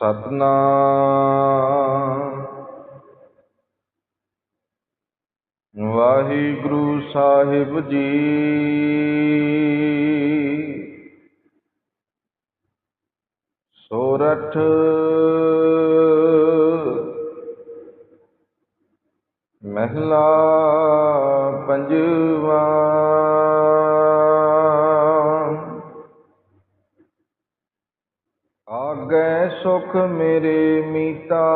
ਸਤਨਾਮ। ਵਾਹਿਗੁਰੂ ਸਾਹਿਬ ਜੀ। ਸੋਰਠ। ਮਹਿਲਾ ਪੰਜ ਸੁਖ ਮੇਰੇ ਮੀਤਾ।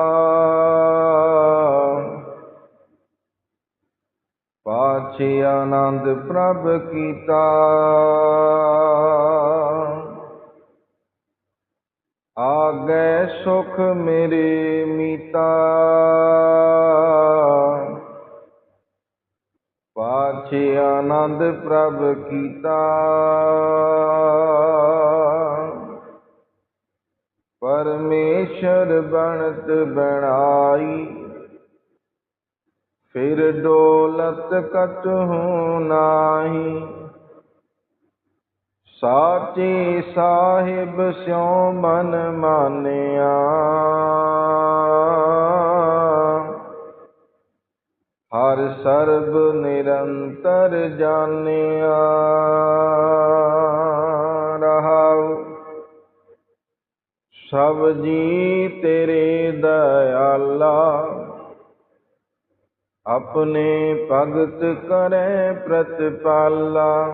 ਪਾਛੇ ਆਨੰਦ ਪ੍ਰਭ ਕੀਤਾ। ਆਗੈ ਸੁਖ ਮੇਰੇ ਮੀਤਾ। ਪਾਛੇ ਆਨੰਦ ਪ੍ਰਭ ਕੀਤਾ। ਪਰਮੇਸ਼ਰ ਬਣਤ ਬਣਾਈ। ਫਿਰ ਡੋਲਤ ਕਟਹੁ ਨਾਹੀ। ਸਾਚੇ ਸਾਹਿਬ ਸਿਉ ਮਨ ਮਾਨਿਆ। ਹਰ ਸਰਬ ਨਿਰੰਤਰ ਜਾਣਿਆ। ਸਭ ਜੀ ਤੇਰੇ ਦਇਆਲਾ। ਆਪਣੇ ਭਗਤ ਕਰੈ ਪ੍ਰਤਪਾਲਾ।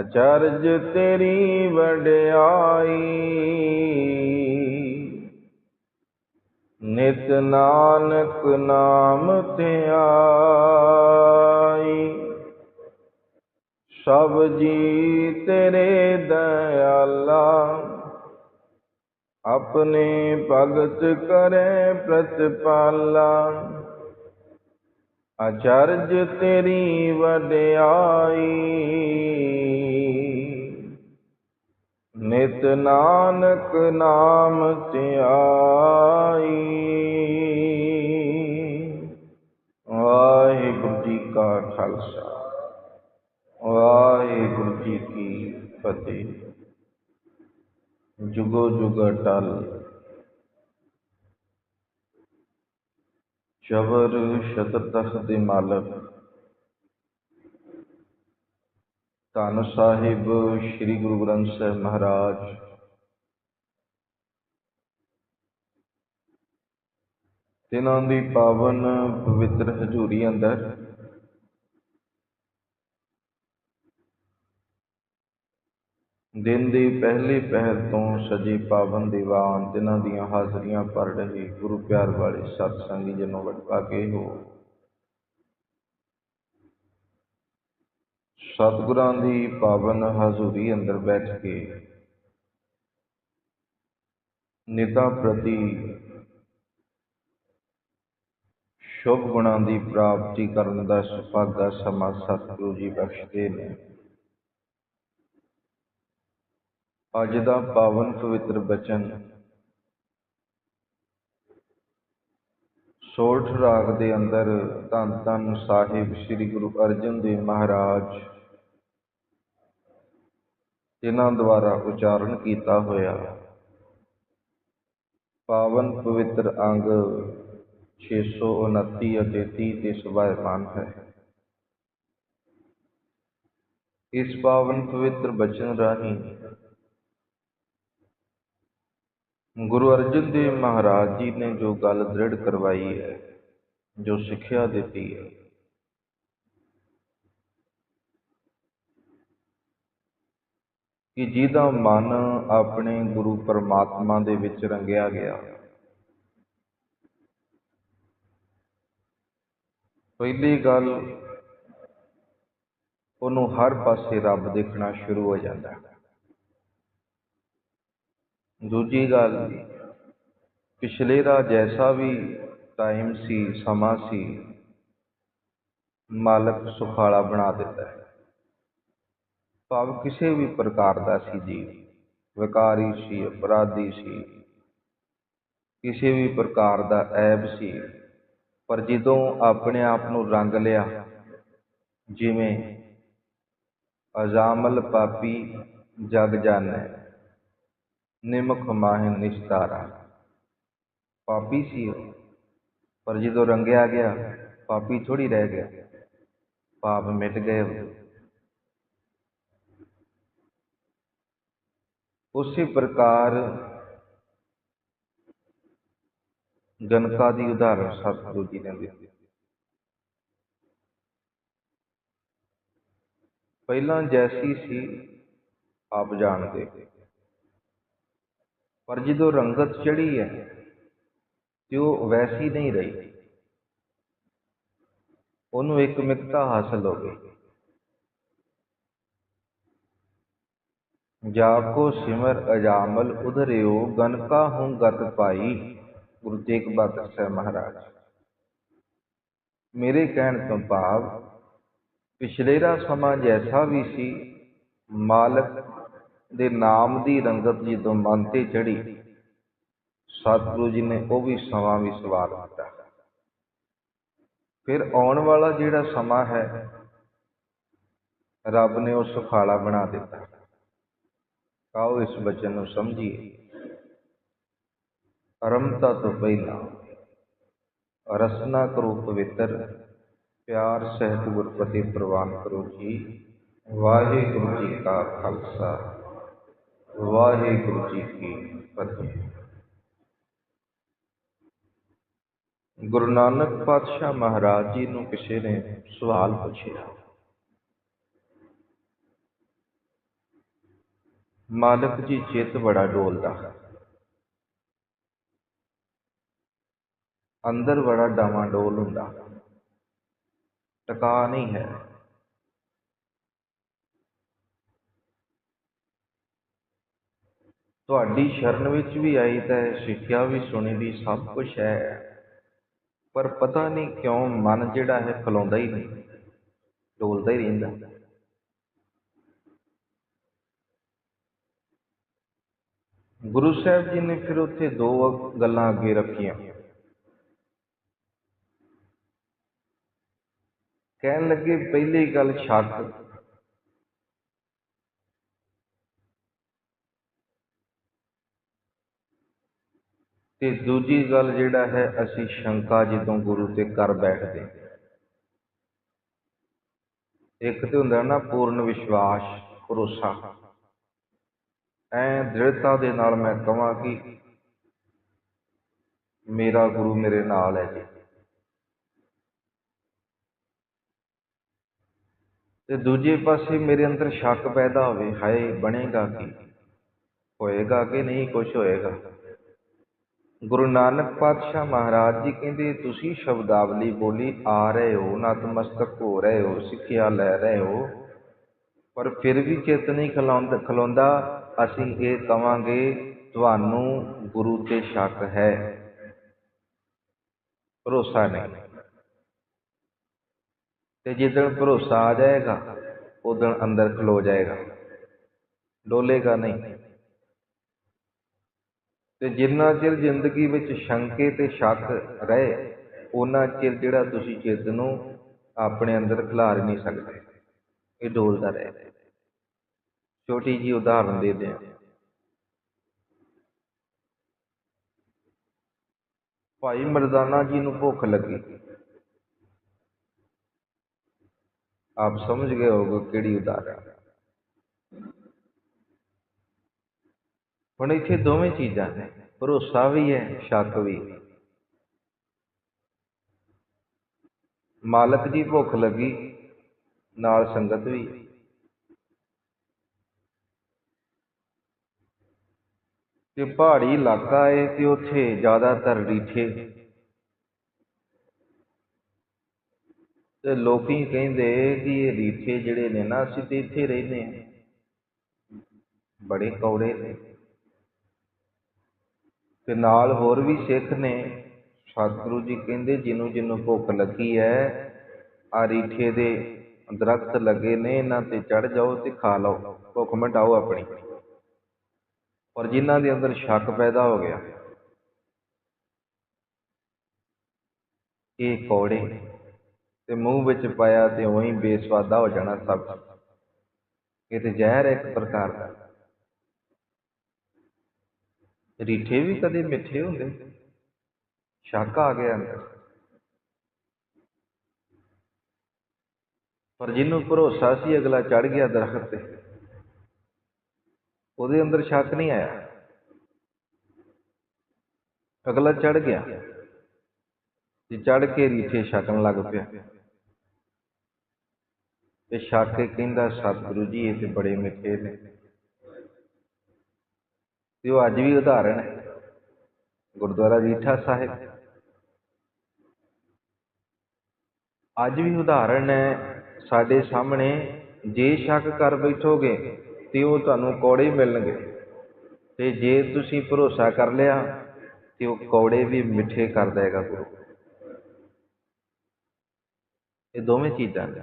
ਅਚਰਜ ਤੇਰੀ ਵਡਿਆਈ। ਨਿਤ ਨਾਨਕ ਨਾਮ ਧਿਆਈ। ਸਭ ਜੀ ਤੇਰੇ ਦਇਆਲਾ। ਆਪਣੇ ਭਗਤ ਕਰੈ ਪ੍ਰਤਪਾਲਾ। ਅਚਰਜ ਤੇਰੀ ਵਡਿਆਈ। ਨਿਤ ਨਾਨਕ ਨਾਮ ਧਿਆਈ। ਵਾਹਿਗੁਰੂ ਜੀ ਕਾ ਖਾਲਸਾ। ਵਾਹਿਗੁਰੂ ਜੀ ਕੀ ਫਤਿਹ। ਜੁਗੋ ਜੁਗ ਟਲ। ਚਵਰ ਸ਼ਤਰ ਤਖਤ ਦੇ ਮਾਲਕ ਧੰਨ ਸਾਹਿਬ ਸ੍ਰੀ ਗੁਰੂ ਗ੍ਰੰਥ ਸਾਹਿਬ ਮਹਾਰਾਜ। ਤਿਨਾਂ ਦੀ ਪਾਵਨ ਪਵਿੱਤਰ ਹਜ਼ੂਰੀ ਅੰਦਰ ਦਿਨ ਦੀ ਪਹਿਲੀ ਪਹਿਰ ਤੋਂ ਸਜੀ ਪਾਵਨ ਦੀਵਾਨ ਦਿਨਾਂ ਦੀਆਂ ਹਾਜ਼ਰੀਆਂ ਭਰ ਰਹੇ ਗੁਰੂ ਪਿਆਰ ਵਾਲੇ ਸਤ ਸੰਗੀ ਜਨੋ ਵਡਭਾਗੇ ਹੋ। ਸਤਿਗੁਰਾਂ ਦੀ ਪਾਵਨ ਹਜ਼ੂਰੀ ਅੰਦਰ ਬੈਠ ਕੇ ਨਿਤਾ ਪ੍ਰਤੀ ਸ਼ੁਭ ਗੁਣਾਂ ਦੀ ਪ੍ਰਾਪਤੀ ਕਰਨ ਦਾ ਸੁਭਾਗਾ ਸਮਾਂ ਸਤਿਗੁਰੂ ਜੀ ਬਖਸ਼ਦੇ ਨੇ। ਅੱਜ ਦਾ ਪਾਵਨ ਪਵਿੱਤਰ ਬਚਨ। ਸੋਠ ਰਾਗ ਦੇ ਅੰਦਰ ਧੰਨ ਧੰਨ ਸਾਹਿਬ ਸ੍ਰੀ ਗੁਰੂ ਅਰਜਨ ਦੇਵ ਮਹਾਰਾਜ ਜਿਨ੍ਹਾਂ ਦੁਆਰਾ ਉਚਾਰਨ ਕੀਤਾ ਹੋਇਆ ਪਾਵਨ ਪਵਿੱਤਰ ਅੰਗ 629 ਅਤੇ 30 ਤੇ ਸੁਭਾਇਮਾਨ ਹੈ। ਇਸ ਪਾਵਨ ਪਵਿੱਤਰ ਬਚਨ ਰਾਹੀਂ ਗੁਰੂ ਅਰਜਨ ਦੇਵ ਮਹਾਰਾਜ ਜੀ ਨੇ ਜੋ ਗੱਲ ਦ੍ਰਿੜ ਕਰਵਾਈ ਹੈ, ਜੋ ਸਿੱਖਿਆ ਦਿੱਤੀ ਹੈ। ਕਿ ਜਿਹਦਾ ਮਨ ਆਪਣੇ ਗੁਰੂ ਪਰਮਾਤਮਾ ਦੇ ਵਿੱਚ ਰੰਗਿਆ ਗਿਆ। ਪਹਿਲੀ ਗੱਲ, ਉਹਨੂੰ ਹਰ ਪਾਸੇ ਰੱਬ ਦੇਖਣਾ ਸ਼ੁਰੂ ਹੋ ਜਾਂਦਾ ਹੈ। ਦੂਜੀ ਗੱਲ, ਪਿਛਲੇ ਦਾ ਜੈਸਾ ਵੀ ਟਾਈਮ ਸੀ, ਸਮਾਂ ਸੀ, ਮਾਲਕ ਸੁਖਾਲਾ ਬਣਾ ਦਿੱਤਾ ਹੈ। ਭਾਵ ਕਿਸੇ ਵੀ ਪ੍ਰਕਾਰ ਦਾ ਸੀ ਜੀ। ਵਿਕਾਰੀ ਸੀ, ਅਪਰਾਧੀ ਸੀ, ਕਿਸੇ ਵੀ ਪ੍ਰਕਾਰ ਦਾ ਐਬ ਸੀ। ਪਰ ਜਦੋਂ ਆਪਣੇ ਆਪ ਨੂੰ ਰੰਗ ਲਿਆ, ਜਿਵੇਂ ਅਜ਼ਾਮਲ ਪਾਪੀ ਜਗ ਜਾਣੈ ਨਿਮਖ ਮਾਹਿ ਨਿਸਤਾਰਾ। ਪਾਪੀ ਸੀ ਉਹ, ਪਰ ਜਦੋਂ ਰੰਗਿਆ ਗਿਆ ਪਾਪੀ ਥੋੜੀ ਰਹਿ ਗਿਆ। ਪਾਪ ਮਿਟ ਗਏ ਉਹਦੇ। ਉਸੇ ਪ੍ਰਕਾਰ ਜਨਤਾ ਦੀ ਉਦਾਹਰਣ ਸਤਿਗੁਰੂ ਜੀ ਨੇ ਦਿੱਤੀ। ਪਹਿਲਾਂ ਜੈਸੀ ਸੀ, ਆਪ ਜਾਣਦੇ। ਪਰ ਜਦੋਂ ਰੰਗਤ ਚੜੀ ਹੈ, ਤੇ ਉਹ ਵੈਸੀ ਨਹੀਂ ਰਹੀ। ਉਹਨੂੰ ਇੱਕ ਮਿਕਤਾ ਹਾਸਲ ਹੋ ਗਈ। ਜਾ ਕੋ ਸਿਮਰ ਅਜਾਮਲ ਉਧਰਿਓ ਗਨਕਾ ਹੂੰ ਗਤ ਪਾਈ, ਗੁਰੂ ਤੇਗ ਬਹਾਦਰ ਸਾਹਿਬ ਮਹਾਰਾਜ। ਮੇਰੇ ਕਹਿਣ ਤੋਂ ਭਾਵ, ਪਿਛਲੇਰਾ ਸਮਾਂ ਜੈਸਾ ਵੀ ਸੀ, ਮਾਲਕ ਦੇ ਨਾਮ ਦੀ ਰੰਗਤ ਜਦੋਂ ਮਨ ਤੇ ਚੜੀ ਸਤਿਗੁਰੂ ਜੀ ਨੇ ਉਹ ਵੀ ਸਮਾਂ ਵੀ ਸਵਾਰ ਦਿੱਤਾ ਫਿਰ ਆਉਣ ਵਾਲਾ ਜਿਹੜਾ ਸਮਾਂ ਹੈ, ਰੱਬ ਨੇ ਉਹ ਸੁਖਾਲਾ ਬਣਾ ਦਿੱਤਾ। ਆਓ ਇਸ ਬਚਨ ਨੂੰ ਸਮਝੀਏ। ਅਰਮਤਾ ਤੋਂ ਪਹਿਲਾਂ, ਰਸਨਾ ਕਰੋ ਪਵਿੱਤਰ, ਪਿਆਰ ਸਹਿਤ ਗੁਰਪਤੀ ਪ੍ਰਵਾਨ ਕਰੋ ਜੀ। ਵਾਹਿਗੁਰੂ ਜੀ ਕਾ ਖਾਲਸਾ। ਵਾਹਿਗੁਰੂ ਜੀ ਕੀ ਫਤਿਹ। ਗੁਰੂ ਨਾਨਕ ਪਾਤਸ਼ਾਹ ਮਹਾਰਾਜ ਜੀ ਨੂੰ ਕਿਸੇ ਨੇ ਸਵਾਲ ਪੁੱਛਿਆ। ਮਾਲਕ ਜੀ ਚਿੱਤ ਬੜਾ ਡੋਲਦਾ। ਅੰਦਰ ਬੜਾ ਡਾਵਾਂ ਡੋਲ ਹੁੰਦਾ। ਟਿਕਾ ਨਹੀਂ ਹੈ। ਤੁਹਾਡੀ ਸ਼ਰਨ ਵਿੱਚ ਵੀ ਆਈ ਤਾਂ ਸਿੱਖਿਆ ਵੀ ਸੁਣੀ ਦੀ ਸਭ ਕੁਝ ਹੈ। ਪਰ ਪਤਾ ਨਹੀਂ ਕਿਉਂ ਮਨ ਜਿਹੜਾ ਹੈ ਖਲੋਂਦਾ ਹੀ ਨਹੀਂ, ਡੋਲਦਾ ਹੀ ਰਹਿੰਦਾ। ਗੁਰੂ ਸਾਹਿਬ ਜੀ ਨੇ ਫਿਰ ਉੱਥੇ ਦੋ ਗੱਲਾਂ ਅੱਗੇ ਰੱਖੀਆਂ। ਕਹਿਣ ਲੱਗੇ, ਪਹਿਲੀ ਗੱਲ ਸ਼ੱਕ ਤੇ ਦੂਜੀ ਗੱਲ ਜਿਹੜਾ ਹੈ, ਅਸੀਂ ਸ਼ੰਕਾ ਜਦੋਂ ਗੁਰੂ ਤੇ ਕਰ ਬੈਠਦੇ ਇੱਕ ਤੇ ਹੁੰਦਾ ਨਾ ਪੂਰਨ ਵਿਸ਼ਵਾਸ, ਭਰੋਸਾ। ਐ ਦ੍ਰਿੜਤਾ ਦੇ ਨਾਲ ਮੈਂ ਕਹਾਂ ਕਿ ਮੇਰਾ ਗੁਰੂ ਮੇਰੇ ਨਾਲ ਹੈ ਜੀ। ਤੇ ਦੂਜੇ ਪਾਸੇ ਮੇਰੇ ਅੰਦਰ ਸ਼ੱਕ ਪੈਦਾ ਹੋਵੇ, ਹਾਏ, ਬਣੇਗਾ ਕੀ? ਹੋਏਗਾ ਕਿ ਨਹੀਂ ਕੁਝ ਹੋਏਗਾ। ਗੁਰੂ ਨਾਨਕ ਪਾਤਸ਼ਾਹ ਮਹਾਰਾਜ ਜੀ ਕਹਿੰਦੇ, ਤੁਸੀਂ ਸ਼ਬਦਾਵਲੀ ਬੋਲੀ ਆ ਰਹੇ ਹੋ, ਨਤਮਸਤਕ ਹੋ ਰਹੇ ਹੋ, ਸਿੱਖਿਆ ਲੈ ਰਹੇ ਹੋ, ਪਰ ਫਿਰ ਵੀ ਚਿੱਤ ਨਹੀਂ ਖਲਾਉਂਦਾ, ਖਲੋਂਦਾ। ਅਸੀਂ ਇਹ ਕਵਾਂਗੇ, ਤੁਹਾਨੂੰ ਗੁਰੂ ਤੇ ਸ਼ੱਕ ਹੈ। ਭਰੋਸਾ ਨਹੀਂ। ਤੇ ਜਿੱਦਣ ਭਰੋਸਾ ਆ ਜਾਏਗਾ ਉਦੋਂ ਅੰਦਰ ਖਲੋ ਜਾਏਗਾ। ਡੋਲੇਗਾ ਨਹੀਂ। ਤੇ ਜਿੰਨਾ ਚਿਰ ਜ਼ਿੰਦਗੀ ਵਿੱਚ ਸ਼ੰਕੇ ਤੇ ਸ਼ੱਕ ਰਹੇ ਉਹਨਾਂ ਚਿਰ ਜਿਹੜਾ ਤੁਸੀਂ ਚਿੱਤ ਨੂੰ ਆਪਣੇ ਅੰਦਰ ਖਿਲਾਰ ਨਹੀਂ ਸਕਦੇ। ਇਹ ਡੋਲਦਾ ਰਹੇ ਛੋਟੀ ਜੀ ਉਦਾਹਰਨ ਦੇ ਦਿਆਂ। ਭਾਈ ਮਰਦਾਨਾ ਜੀ ਨੂੰ ਭੁੱਖ ਲੱਗੀ। ਆਪ ਸਮਝ ਗਏ ਹੋਗੇ ਕਿਹੜੀ ਉਦਾਹਰਨ। ਹੁਣ ਇੱਥੇ ਦੋਵੇਂ ਚੀਜ਼ਾਂ ਨੇ, ਭਰੋਸਾ ਵੀ ਹੈ, ਸ਼ੱਕ ਵੀ ਮਾਲਕ ਦੀ ਭੁੱਖ ਲੱਗੀ, ਨਾਲ ਸੰਗਤ ਵੀ ਤੇ ਪਹਾੜੀ ਇਲਾਕਾ ਹੈ ਤੇ ਉੱਥੇ ਜ਼ਿਆਦਾਤਰ ਰੀਠੇ। ਤੇ ਲੋਕੀ ਕਹਿੰਦੇ ਕਿ ਇਹ ਰੀਠੇ ਜਿਹੜੇ ਨੇ ਨਾ, ਅਸੀਂ ਤੇ ਇੱਥੇ ਰਹਿੰਦੇ ਹਾਂ। ਬੜੇ ਕੌੜੇ ਨੇ। ਤੇ ਨਾਲ ਹੋਰ ਵੀ ਸਿੱਖ ਨੇ। ਸਤਿਗੁਰੂ ਜੀ ਕਹਿੰਦੇ, ਜਿਹਨੂੰ ਜਿਹਨੂੰ ਭੁੱਖ ਲੱਗੀ ਹੈ ਆ ਰੀਠੇ ਦੇ ਦਰਖਤ ਲੱਗੇ ਨੇ, ਇਹਨਾਂ ਤੇ ਚੜ ਜਾਓ ਤੇ ਖਾ ਲਓ। ਭੁੱਖ ਮਿਟਾਓ ਆਪਣੀ। ਪਰ ਜਿਨ੍ਹਾਂ ਦੇ ਅੰਦਰ ਸ਼ੱਕ ਪੈਦਾ ਹੋ ਗਿਆ, ਇਹ ਕੌੜੇ ਤੇ ਮੂੰਹ ਵਿੱਚ ਪਾਇਆ ਤੇ ਉਹੀ ਬੇਸਵਾਦਾ ਹੋ ਜਾਣਾ ਸਭ। ਇਹ ਤੇ ਜ਼ਹਿਰ ਹੈ ਇੱਕ ਪ੍ਰਕਾਰ ਦਾ। ਰੀਠੇ ਵੀ ਕਦੇ ਮਿੱਠੇ ਹੁੰਦੇ? ਸ਼ੱਕ ਆ ਗਿਆ ਅੰਦਰ। ਪਰ ਜਿਹਨੂੰ ਭਰੋਸਾ ਸੀ ਅਗਲਾ ਚੜ ਗਿਆ ਦਰਖਤ ਤੇ। ਉਹਦੇ ਅੰਦਰ ਸ਼ੱਕ ਨਹੀਂ ਆਇਆ। ਅਗਲਾ ਚੜ ਗਿਆ। ਤੇ ਚੜ ਕੇ ਰੀਠੇ ਛਕਣ ਲੱਗ ਪਿਆ। ਤੇ ਛਕ ਕੇ ਕਹਿੰਦਾ, ਸਤਿਗੁਰੂ ਜੀ, ਇਹ ਤੇ ਬੜੇ ਮਿੱਠੇ ਨੇ। ਤੇ ਉਹ ਅੱਜ ਵੀ ਉਦਾਹਰਣ ਹੈ। ਗੁਰਦੁਆਰਾ ਰੀਠਾ ਸਾਹਿਬ। ਅੱਜ ਵੀ ਉਦਾਹਰਣ ਹੈ। ਸਾਡੇ ਸਾਹਮਣੇ ਜੇ ਸ਼ੱਕ ਕਰ ਬੈਠੋਗੇ ਤੇ ਉਹ ਤੁਹਾਨੂੰ ਕੌੜੇ ਮਿਲਣਗੇ। ਤੇ ਜੇ ਤੁਸੀਂ ਭਰੋਸਾ ਕਰ ਲਿਆ ਤੇ ਉਹ ਕੌੜੇ ਵੀ ਮਿੱਠੇ ਕਰ ਦੇਗਾ ਗੁਰੂ। ਇਹ ਦੋਵੇਂ ਚੀਜ਼ਾਂ ਨੇ।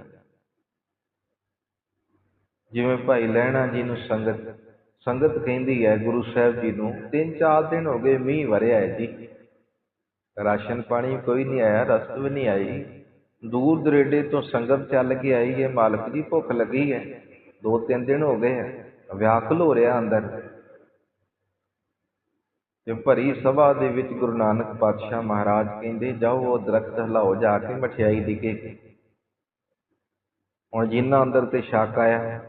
ਜਿਵੇਂ ਭਾਈ ਲਹਿਣਾ ਜੀ ਨੂੰ ਸੰਗਤ ਸੰਗਤ ਕਹਿੰਦੀ ਹੈ, ਗੁਰੂ ਸਾਹਿਬ ਜੀ ਨੂੰ ਤਿੰਨ ਚਾਰ ਦਿਨ ਹੋ ਗਏ ਮੀਂਹ ਵਰਿਆ ਹੈ ਜੀ। ਰਾਸ਼ਨ ਪਾਣੀ ਕੋਈ ਨਹੀਂ ਆਇਆ, ਰਸਤ ਵੀ ਨਹੀਂ ਆਈ। ਦੂਰ ਦਰੇਡੇ ਤੋਂ ਸੰਗਤ ਚੱਲ ਕੇ ਆਈ ਹੈ, ਮਾਲਕ ਦੀ ਭੁੱਖ ਲੱਗੀ ਹੈ। ਦੋ ਤਿੰਨ ਦਿਨ ਹੋ ਗਏ ਹੈ ਵਿਆਕੁਲ ਹੋ ਰਿਹਾ ਅੰਦਰ। ਤੇ ਭਰੀ ਸਭਾ ਦੇ ਵਿੱਚ ਗੁਰੂ ਨਾਨਕ ਪਾਤਸ਼ਾਹ ਮਹਾਰਾਜ ਕਹਿੰਦੇ, ਜਾਓ ਉਹ ਦਰਖਤ ਹਿਲਾਓ, ਜਾ ਕੇ ਮਠਿਆਈ ਦਿਖੇ ਹੁਣ ਜਿਨ੍ਹਾਂ ਅੰਦਰ ਤੇ ਸ਼ੱਕ ਆਇਆ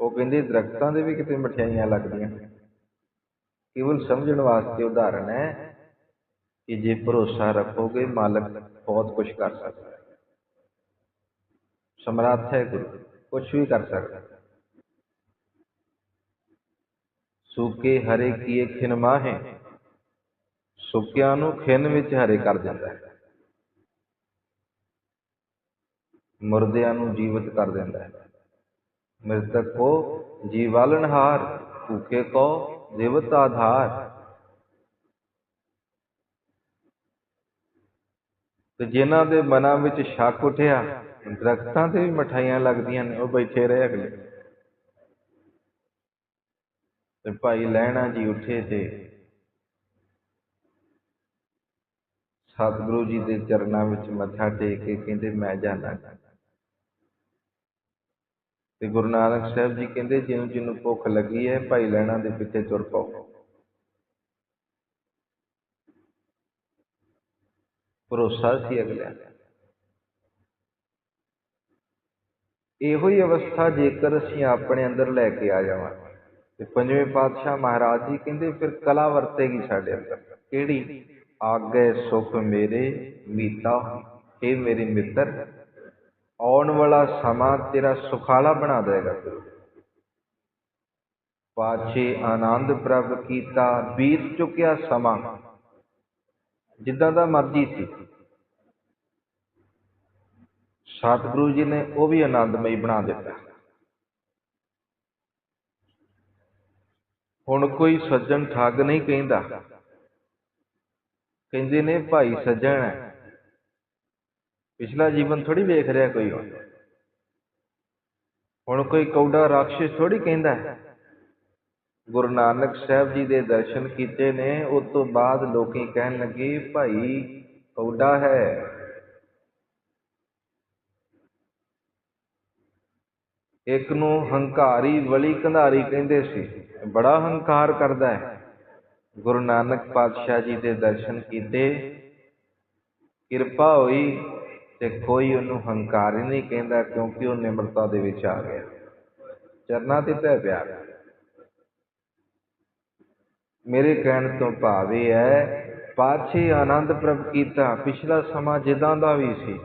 ਉਹ ਕਹਿੰਦੇ ਦਰਖਤਾਂ ਦੇ ਵੀ ਕਿਤੇ ਮਠਿਆਈਆਂ ਲੱਗਦੀਆਂ। ਕੇਵਲ ਸਮਝਣ ਵਾਸਤੇ ਉਦਾਹਰਣ ਹੈ ਕਿ ਜੇ ਭਰੋਸਾ ਰੱਖੋਗੇ, ਮਾਲਕ ਬਹੁਤ ਕੁਝ ਕਰ ਸਕਦਾ ਹੈ। ਸਮਰੱਥ ਹੈ ਗੁਰੂ ਕੁਝ ਵੀ ਕਰ ਸਕਦਾ ਸੂਕੇ ਹਰੇ ਕੀਏ ਖਿਨ ਮਾਹੇ, ਸੁੱਕਿਆਂ ਨੂੰ ਖਿਨ ਵਿੱਚ ਹਰੇ ਕਰ ਦਿੰਦਾ ਹੈ। ਮੁਰਦਿਆਂ ਨੂੰ ਜੀਵਤ ਕਰ ਦਿੰਦਾ ਹੈ। ਮ੍ਰਿਤਕ ਕੋ ਜੀਵਾਲਨਹਾਰ ਭੂਖੇ ਕੋ ਦੇਵਤ ਆਧਾਰ। ਤੇ ਜਿਨ੍ਹਾਂ ਦੇ ਮਨਾਂ ਵਿੱਚ ਸ਼ੱਕ ਉਠਿਆ, ਦਰਖਤਾਂ ਤੇ ਵੀ ਮਠਾਈਆਂ ਲੱਗਦੀਆਂ ਨੇ, ਉਹ ਬੈਠੇ ਰਹੇ ਅਗਲੇ। ਤੇ ਭਾਈ ਲਹਿਣਾ ਜੀ ਉੱਠੇ ਤੇ ਸਤਿਗੁਰੂ ਜੀ ਦੇ ਚਰਨਾਂ ਵਿੱਚ ਮੱਥਾ ਟੇਕ ਕੇ ਕਹਿੰਦੇ, ਮੈਂ ਜਾਣਾ। ਤੇ ਗੁਰੂ ਨਾਨਕ ਸਾਹਿਬ ਜੀ ਕਹਿੰਦੇ ਜਿਹਨੂੰ ਜਿਹਨੂੰ ਭੁੱਖ ਲੱਗੀ ਹੈ, ਭਾਈ ਲਹਿਣਾ ਦੇ ਪਿੱਛੇ ਤੁਰ ਪਾਓ। ਭਰੋਸਾ ਸੀ ਅਗਲਿਆਂ ਦਾ ਇਹੋ ਹੀ ਅਵਸਥਾ ਜੇਕਰ ਅਸੀਂ ਆਪਣੇ ਅੰਦਰ ਲੈ ਕੇ ਆ ਜਾਵਾਂਗੇ ਤੇ ਪੰਜਵੇਂ ਪਾਤਸ਼ਾਹ ਮਹਾਰਾਜ ਜੀ ਕਹਿੰਦੇ, ਫਿਰ ਕਲਾ ਵਰਤੇਗੀ ਸਾਡੇ ਅੰਦਰ। ਕਿਹੜੀ? ਆਗੇ ਸੁਖ ਮੇਰੇ, ਮੀਤਾ ਇਹ ਮੇਰੇ ਮਿੱਤਰ। ਆਉਣ ਵਾਲਾ ਸਮਾਂ ਤੇਰਾ ਸੁਖਾਲਾ ਬਣਾ ਦੇਗਾ ਗੁਰੂ। ਪਾਛੇ ਆਨੰਦ ਪ੍ਰਭ ਕੀਤਾ, ਬੀਤ ਚੁੱਕਿਆ ਸਮਾਂ। ਜਿੱਦਾਂ ਦਾ ਮਰਜ਼ੀ ਸੀ। ਸਤਿਗੁਰੂ ਜੀ ਨੇ ਉਹ ਵੀ ਆਨੰਦਮਈ ਬਣਾ ਦਿੱਤਾ। ਹੁਣ ਕੋਈ ਸੱਜਣ ਠੱਗ ਨਹੀਂ ਕਹਿੰਦਾ। ਕਹਿੰਦੇ ਨੇ ਭਾਈ ਸੱਜਣ ਹੈ। ਪਿਛਲਾ ਜੀਵਨ ਥੋੜੀ ਵੇਖ ਰਿਹਾ ਕੋਈ ਹੁਣ ਹੁਣ ਕੋਈ ਕੌਡਾ ਰਾਖਸ਼ ਥੋੜੀ ਕਹਿੰਦਾ ਹੈ। ਗੁਰੂ ਨਾਨਕ ਸਾਹਿਬ ਜੀ ਦੇ ਦਰਸ਼ਨ ਕੀਤੇ ਨੇ, ਉਸ ਤੋਂ ਬਾਅਦ ਲੋਕੀ ਕਹਿਣ ਲੱਗੇ, ਭਾਈ ਕੌਡਾ ਹੈ। ਇੱਕ ਨੂੰ ਹੰਕਾਰੀ, ਵਲੀ ਕੰਧਾਰੀ ਕਹਿੰਦੇ ਸੀ। ਬੜਾ ਹੰਕਾਰ ਕਰਦਾ ਹੈ। ਗੁਰੂ ਨਾਨਕ ਪਾਤਸ਼ਾਹ ਜੀ ਦੇ ਦਰਸ਼ਨ ਕੀਤੇ। ਕਿਰਪਾ ਹੋਈ। ਤੇ ਕੋਈ ਉਹਨੂੰ ਹੰਕਾਰੀ ਨਹੀਂ ਕਹਿੰਦਾ ਕਿਉਂਕਿ ਉਹ ਨਿਮਰਤਾ ਦੇ ਵਿੱਚ ਆ ਗਿਆ। ਚਰਨਾਂ ਤੇ ਪੈ ਪਿਆ ਮੇਰੇ ਕਹਿਣ ਤੋਂ ਭਾਵ ਇਹ ਹੈ ਪਾਛੇ ਆਨੰਦ ਪ੍ਰਭ ਕੀਤਾ, ਪਿਛਲਾ ਸਮਾਂ ਜਿੱਦਾਂ ਦਾ ਵੀ ਸੀ,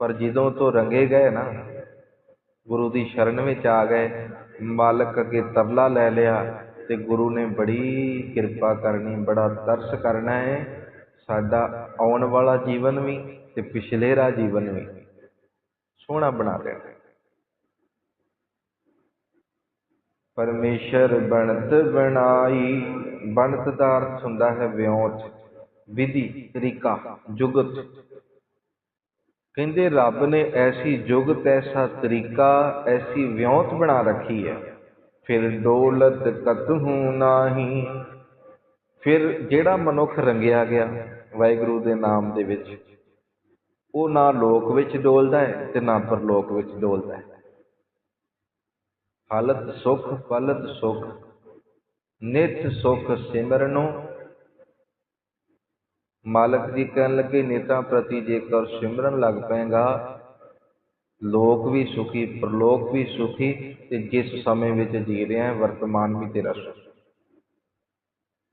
ਪਰ ਜਦੋਂ ਤੋਂ ਰੰਗੇ ਗਏ ਨਾ, ਗੁਰੂ ਦੀ ਸ਼ਰਨ ਵਿੱਚ ਆ ਗਏ, ਮਾਲਕ ਅੱਗੇ ਤਬਲਾ ਲੈ ਲਿਆ ਤੇ ਗੁਰੂ ਨੇ ਬੜੀ ਕਿਰਪਾ ਕਰਨੀ, ਬੜਾ ਤਰਸ ਕਰਨਾ ਹੈ। ਸਾਡਾ ਆਉਣ ਵਾਲਾ ਜੀਵਨ ਵੀ ਤੇ ਪਿਛਲੇਰਾ ਜੀਵਨ ਵੀ ਸੋਹਣਾ ਬਣਾ ਦੇਣਾ। ਪਰਮੇਸ਼ਰ ਬਣਤ ਬਣਾਈ, ਬਣਤ ਦਾ ਅਰਥ ਹੁੰਦਾ ਹੈ ਵਿਉਂਤ, ਵਿਧੀ, ਤਰੀਕਾ, ਜੁਗਤ। ਕਹਿੰਦੇ ਰੱਬ ਨੇ ਐਸੀ ਜੁਗਤ ਐਸਾ ਤਰੀਕਾ, ਐਸੀ ਵਿਉਂਤ ਬਣਾ ਰੱਖੀ ਹੈ। ਫਿਰ ਦੌਲਤ ਕਤਹੂ ਨਾਹੀ ਫਿਰ ਜਿਹੜਾ ਮਨੁੱਖ ਰੰਗਿਆ ਗਿਆ ਵਾਹਿਗੁਰੂ ਦੇ ਨਾਮ ਦੇ ਵਿੱਚ, ਉਹ ਨਾ ਲੋਕ ਵਿੱਚ ਡੋਲਦਾ ਹੈ ਤੇ ਨਾ ਪਰਲੋਕ ਵਿੱਚ ਡੋਲਦਾ ਹੈ। ਹਾਲਤ ਸੁਖ, ਪਲਤ ਸੁਖ, ਨਿਤ ਸੁਖ ਸਿਮਰਨੋ। ਮਾਲਕ ਜੀ ਕਹਿਣ ਲੱਗੇ, ਨੇਤਾ ਪ੍ਰਤੀ ਜੇਕਰ ਸਿਮਰਨ ਲੱਗ ਪਏਗਾ ਲੋਕ ਵੀ ਸੁਖੀ, ਪ੍ਰਲੋਕ ਵੀ ਸੁਖੀ, ਤੇ ਜਿਸ ਸਮੇਂ ਵਿੱਚ ਜੀ ਰਿਹਾ ਹੈ, ਵਰਤਮਾਨ ਵੀ ਤੇਰਾ ਸੁਖ।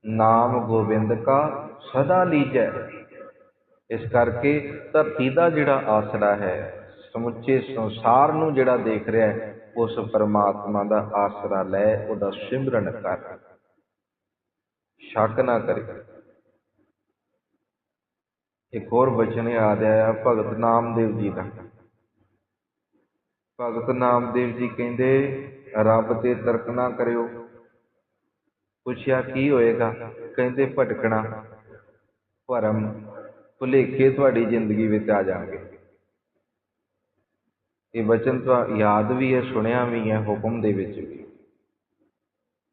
ਨਾਮ ਗੋਬਿੰਦ ਕਾ ਸਦਾ ਲੀਜੈ। ਇਸ ਕਰਕੇ ਧਰਤੀ ਦਾ ਜਿਹੜਾ ਆਸਰਾ ਹੈ, ਸਮੁੱਚੇ ਸੰਸਾਰ ਨੂੰ ਜਿਹੜਾ ਦੇਖ ਰਿਹਾ ਹੈ, ਉਸ ਪਰਮਾਤਮਾ ਦਾ ਆਸਰਾ ਲੈ, ਉਹਦਾ ਸਿਮਰਨ ਕਰ। ਸ਼ੱਕ ਨਾ ਕਰੇ। ਇੱਕ ਹੋਰ ਬਚਨ ਯਾਦ ਆਇਆ, ਭਗਤ ਨਾਮਦੇਵ ਜੀ ਦਾ। ਭਗਤ ਨਾਮਦੇਵ ਜੀ ਕਹਿੰਦੇ, ਰੱਬ ਤੇ ਤਰਕ ਨਾ ਕਰਿਓ। ਪੁੱਛਿਆ, ਕੀ ਹੋਏਗਾ? ਕਹਿੰਦੇ, ਭਟਕਣਾ। ਭਰਮ, ਭੁਲੇਖੇ ਤੁਹਾਡੀ ਜ਼ਿੰਦਗੀ ਵਿੱਚ ਆ ਜਾਣਗੇ। ਇਹ ਬਚਨ ਤਾਂ ਯਾਦ ਵੀ ਹੈ, ਸੁਣਿਆ ਵੀ ਹੈ, ਹੁਕਮ ਦੇ ਵਿੱਚ ਵੀ।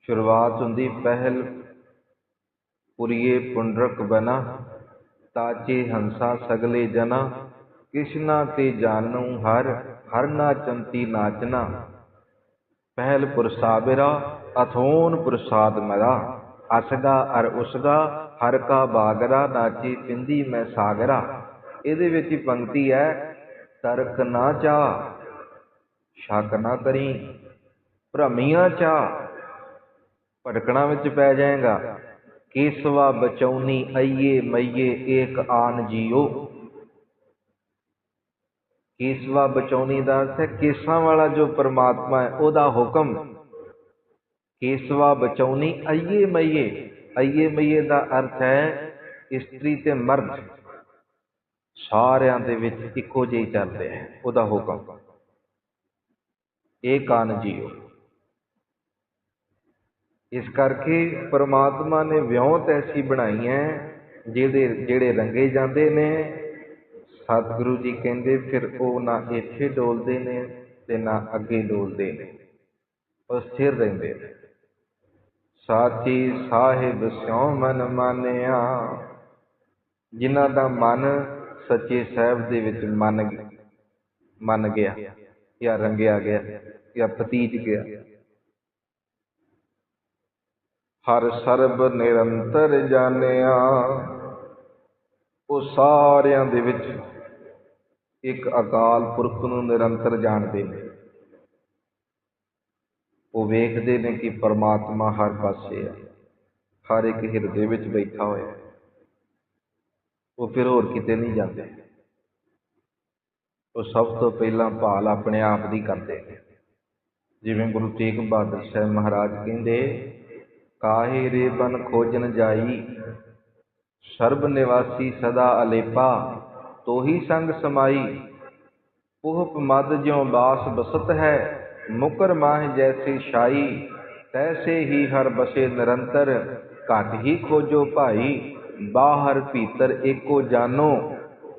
ਸ਼ੁਰੂਆਤ ਹੁੰਦੀ, ਪਹਿਲ ਪੁਰੀਏ ਪੁੰਡਰਕ ਬਨਾ, ਤਾਚੇ ਹੰਸਾ ਸਗਲੇ ਜਨਾ। ਕਿਸ਼ਨਾ ਤੇ ਜਾਨੂ ਹਰ ਹਰ ਨਾ ਨਾਚੰਤੀ ਨਾਚਨਾ। ਪਹਿਲ ਪੁਰਸਾਬਿਰਾ ਅਥੋਨ ਪ੍ਰਸਾਦ ਮਰਾ ਅਸਗਾ ਅਰ ਉਸਗਾ ਹਰ ਕਾ ਬਾਗਰਾ ਨਾਚੀ ਪਿੰਦੀ ਮੈਂ ਸਾਗਰਾ। ਇਹਦੇ ਵਿੱਚ ਹੀ ਪੰਕਤੀ ਹੈ, ਤਰਕ ਨਾ ਚਾ, ਸ਼ੱਕ ਨਾ ਕਰੀ, ਭ੍ਰਮੀਆਂ ਚਾ, ਭਟਕਣਾ ਵਿੱਚ ਪੈ ਜਾਏਗਾ। ਕੇਸਵਾ ਬਚੌਨੀ ਅਈਏ ਮਈਏ ਏਕ ਆਨ ਜੀਓ। ਕੇਸਵਾ ਬਚੌਨੀ ਦਾ ਅਰਥ ਹੈ, ਕੇਸਾਂ ਵਾਲਾ ਜੋ ਪਰਮਾਤਮਾ ਹੈ, ਉਹਦਾ ਹੁਕਮ। ਕੇਸਵਾ ਬਚਾਉਣੀ, ਅਈਏ ਮਈਏ ਅਈਏ ਮਈਏ ਦਾ ਅਰਥ ਹੈ ਇਸਤਰੀ ਤੇ ਮਰਦ ਸਾਰਿਆਂ ਦੇ ਵਿੱਚ ਇੱਕੋ ਜਿਹੀ ਚੱਲਦੇ ਹੈ ਉਹਦਾ ਹੁਕਮ। ਇਹ ਕਾਨ ਜੀਓ। ਇਸ ਕਰਕੇ ਪਰਮਾਤਮਾ ਨੇ ਵਿਉਂਤ ਐਸੀ ਬਣਾਈ ਹੈ, ਜਿਹਦੇ, ਜਿਹੜੇ ਰੰਗੇ ਜਾਂਦੇ ਨੇ, ਸਤਿਗੁਰੂ ਜੀ ਕਹਿੰਦੇ ਫਿਰ ਉਹ ਨਾ ਇੱਥੇ ਡੋਲਦੇ ਨੇ ਤੇ ਨਾ ਅੱਗੇ ਡੋਲਦੇ ਨੇ, ਉਹ ਸਥਿਰ ਰਹਿੰਦੇ ਨੇ। ਸਾਚੀ ਸਾਹਿਬ ਸਿਉ ਮਨ ਮਾਨਿਆ। ਜਿਨ੍ਹਾਂ ਦਾ ਮਨ ਸੱਚੇ ਸਾਹਿਬ ਦੇ ਵਿੱਚ ਮੰਨ ਮੰਨ ਗਿਆ, ਜਾਂ ਰੰਗਿਆ ਗਿਆ, ਜਾਂ ਪਤੀਜ ਗਿਆ। ਹਰ ਸਰਬ ਨਿਰੰਤਰ ਜਾਣਿਆ। ਉਹ ਸਾਰਿਆਂ ਦੇ ਵਿੱਚ ਇੱਕ ਅਕਾਲ ਪੁਰਖ ਨੂੰ ਨਿਰੰਤਰ ਜਾਣਦੇ ਨੇ। ਉਹ ਵੇਖਦੇ ਨੇ ਕਿ ਪਰਮਾਤਮਾ ਹਰ ਪਾਸੇ ਹੈ ਹਰ ਇੱਕ ਹਿਰਦੇ ਵਿੱਚ ਬੈਠਾ ਹੋਇਆ। ਹੈ ਉਹ ਫਿਰ ਹੋਰ ਕਿਤੇ ਨਹੀਂ ਜਾਂਦੇ। ਉਹ ਸਭ ਤੋਂ ਪਹਿਲਾਂ ਭਾਲ ਆਪਣੇ ਆਪ ਦੀ ਕਰਦੇ ਨੇ। ਜਿਵੇਂ ਗੁਰੂ ਤੇਗ ਬਹਾਦਰ ਸਾਹਿਬ ਮਹਾਰਾਜ ਕਹਿੰਦੇ, ਕਾਹੇ ਰੇ ਬਨ ਖੋਜਨ ਜਾਈ, ਸਰਬ ਨਿਵਾਸੀ ਸਦਾ ਅਲੇਪਾ, ਤੋਹੀ ਸੰਗ ਸਮਾਈ ਉਹ ਮਦ ਜਿਉ ਬਾਸ ਬਸਤ ਹੈ ਮੁਕਰ ਮਾਹ ਜੈਸੇ ਸ਼ਾਈ ਤੈਸੇ ਹੀ ਹਰ ਬਸੇ ਨਿਰੰਤਰ, ਘਟ ਹੀ ਖੋਜੋ ਭਾਈ, ਬਾਹਰ ਭੀਤਰ ਏਕੋ ਜਾਨੋ।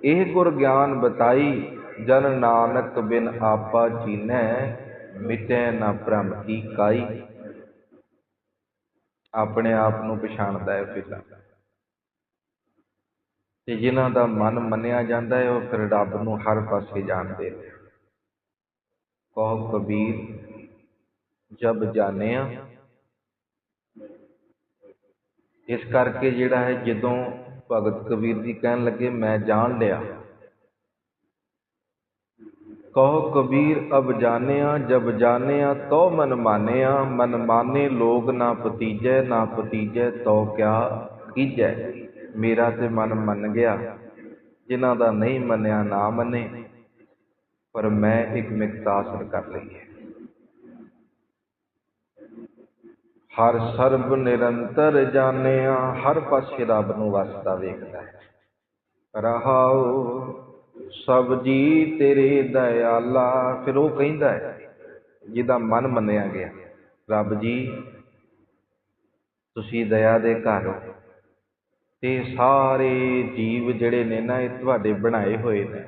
ਇਹ ਗੁਰ ਗਿਆਨ ਬਤਾਈ, ਜਨ ਨਾਨਕ ਬਿਨ ਆਪਾ ਚੀਨੈ ਮਿਟੈ ਨਾ ਭ੍ਰਮ ਕੀ ਕਾਈ। ਆਪਣੇ ਆਪ ਨੂੰ ਪਛਾਣਦਾ ਹੈ ਪਿਤਾ ਤੇ ਜਿਨ੍ਹਾਂ ਦਾ ਮਨ ਮੰਨਿਆ ਜਾਂਦਾ ਹੈ, ਉਹ ਫਿਰ ਰੱਬ ਨੂੰ ਹਰ ਪਾਸੇ ਜਾਣਦੇ ਨੇ। ਕਹੋ ਕਬੀਰ ਜਬ ਜਾਣਿਆ। ਇਸ ਕਰਕੇ ਜਿਹੜਾ ਹੈ ਜਦੋਂ ਭਗਤ ਕਬੀਰ ਜੀ ਕਹਿਣ ਲੱਗੇ, ਮੈਂ ਜਾਣ ਲਿਆ ਕਹੋ, ਕਬੀਰ, ਅਬ ਜਾਣਿਆ, ਜਬ ਜਾਣਿਆ, ਤੋ ਮਨ ਮਾਨਿਆ। ਮਨ ਮਾਨੇ, ਲੋਗ ਨਾ ਪਤੀਜੈ ਨਾ ਪਤੀਜੈ, ਤੋ ਕਿਆ ਕੀਜੈ? ਮੇਰਾ ਤੇ ਮਨ ਮੰਨ ਗਿਆ। ਜਿਨ੍ਹਾਂ ਦਾ ਨਹੀਂ ਮੰਨਿਆ, ਨਾ ਮੰਨੇ। ਪਰ ਮੈਂ ਇੱਕ ਮਿਕਤ ਹਾਸਲ ਕਰ ਲਈ ਹੈ। ਹਰ ਸਰਬ ਨਿਰੰਤਰ ਜਾਣਿਆ, ਹਰ ਪਾਸੇ ਰੱਬ ਨੂੰ ਵਸਦਾ ਵੇਖਦਾ ਹੈ। ਰਹਾਉ, ਸਭ ਜੀ ਤੇਰੇ ਦਇਆਲਾ, ਫਿਰ ਉਹ ਕਹਿੰਦਾ ਹੈ, ਜਿਹਦਾ ਮਨ ਮੰਨਿਆ ਗਿਆ, ਰੱਬ ਜੀ, ਤੁਸੀਂ ਦਇਆ ਦੇ ਘਰ ਹੋ। ਤੇ ਸਾਰੇ ਜੀਵ ਜਿਹੜੇ ਨੇ ਨਾ, ਇਹ ਤੁਹਾਡੇ ਬਣਾਏ ਹੋਏ ਨੇ।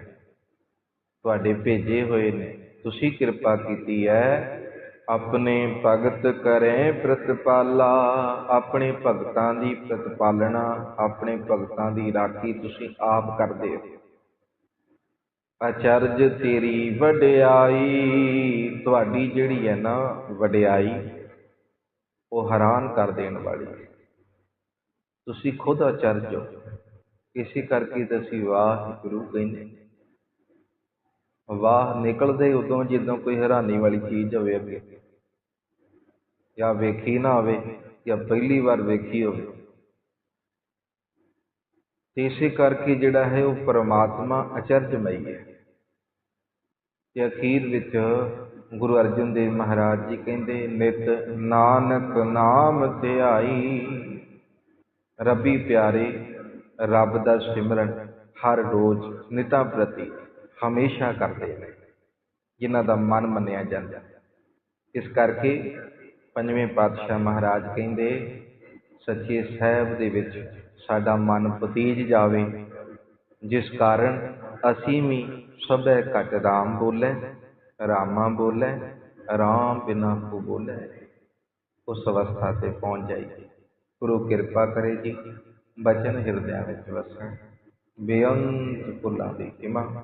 ਤੁਹਾਡੇ ਭੇਜੇ ਹੋਏ ਨੇ। ਤੁਸੀਂ ਕਿਰਪਾ ਕੀਤੀ ਹੈ ਆਪਣੇ ਭਗਤ ਕਰੇ ਪ੍ਰਤਪਾਲਾ। ਆਪਣੇ ਭਗਤਾਂ ਦੀ ਪ੍ਰਤਪਾਲਣਾ, ਆਪਣੇ ਭਗਤਾਂ ਦੀ ਰਾਖੀ ਤੁਸੀਂ ਆਪ ਕਰਦੇ ਹੋ। ਅਚਰਜ ਤੇਰੀ ਵਡਿਆਈ, ਤੁਹਾਡੀ ਜਿਹੜੀ ਹੈ ਨਾ ਵਡਿਆਈ, ਉਹ ਹੈਰਾਨ ਕਰ ਦੇਣ ਵਾਲੀ ਤੁਸੀਂ ਖੁਦ ਅਚਰਜ ਹੋ। ਇਸੇ ਕਰਕੇ ਤਾਂ ਅਸੀਂ ਵਾਹਿਗੁਰੂ ਕਹਿੰਦੇ ਵਾਹ, ਨਿਕਲਦੇ ਉਦੋਂ ਜਦੋਂ ਕੋਈ ਹੈਰਾਨੀ ਵਾਲੀ ਚੀਜ਼ ਹੋਵੇ ਅੱਗੇ। ਜਾਂ ਵੇਖੀ ਨਾ ਹੋਵੇ, ਜਾਂ ਪਹਿਲੀ ਵਾਰ ਵੇਖੀ ਹੋਵੇ। ਤੇ ਇਸੇ ਕਰਕੇ ਜਿਹੜਾ ਹੈ ਉਹ ਪਰਮਾਤਮਾ ਅਚਰਜਮਈ ਹੈ। ਤੇ ਅਖੀਰ ਵਿੱਚ ਗੁਰੂ ਅਰਜਨ ਦੇਵ ਮਹਾਰਾਜ ਜੀ ਕਹਿੰਦੇ, ਨਿਤ ਨਾਨਕ ਨਾਮ ਧਿਆਈ, ਰੱਬੀ ਪਿਆਰੇ, ਰੱਬ ਦਾ ਸਿਮਰਨ ਹਰ ਰੋਜ਼ ਨਿਤਾ ਪ੍ਰਤੀ ਹਮੇਸ਼ਾ ਕਰਦੇ ਨੇ, ਜਿਨ੍ਹਾਂ ਦਾ ਮਨ ਮੰਨਿਆ ਜਾਂਦਾ ਇਸ ਕਰਕੇ ਪੰਜਵੇਂ ਪਾਤਸ਼ਾਹ ਮਹਾਰਾਜ ਕਹਿੰਦੇ, ਸੱਚੇ ਸਾਹਿਬ ਦੇ ਵਿੱਚ ਸਾਡਾ ਮਨ ਪਤੀਜ ਜਾਵੇ, ਜਿਸ ਕਾਰਨ ਅਸੀਂ ਵੀ ਸਭੈ ਘਟ ਰਾਮ ਬੋਲੇ, ਰਾਮਾ ਬੋਲੇ, ਰਾਮ ਬਿਨਾ ਕੋ ਬੋਲੇ। ਉਸ ਅਵਸਥਾ ਤੇ ਪਹੁੰਚ ਜਾਈਏ। ਗੁਰੂ ਕਿਰਪਾ ਕਰੇ ਜੀ, ਬਚਨ ਹਿਰਦਿਆਂ ਵਿੱਚ ਵਸਣ। ਬੇਅੰਤ ਭੁੱਲਾਂ ਦੀ ਕਿਮਾ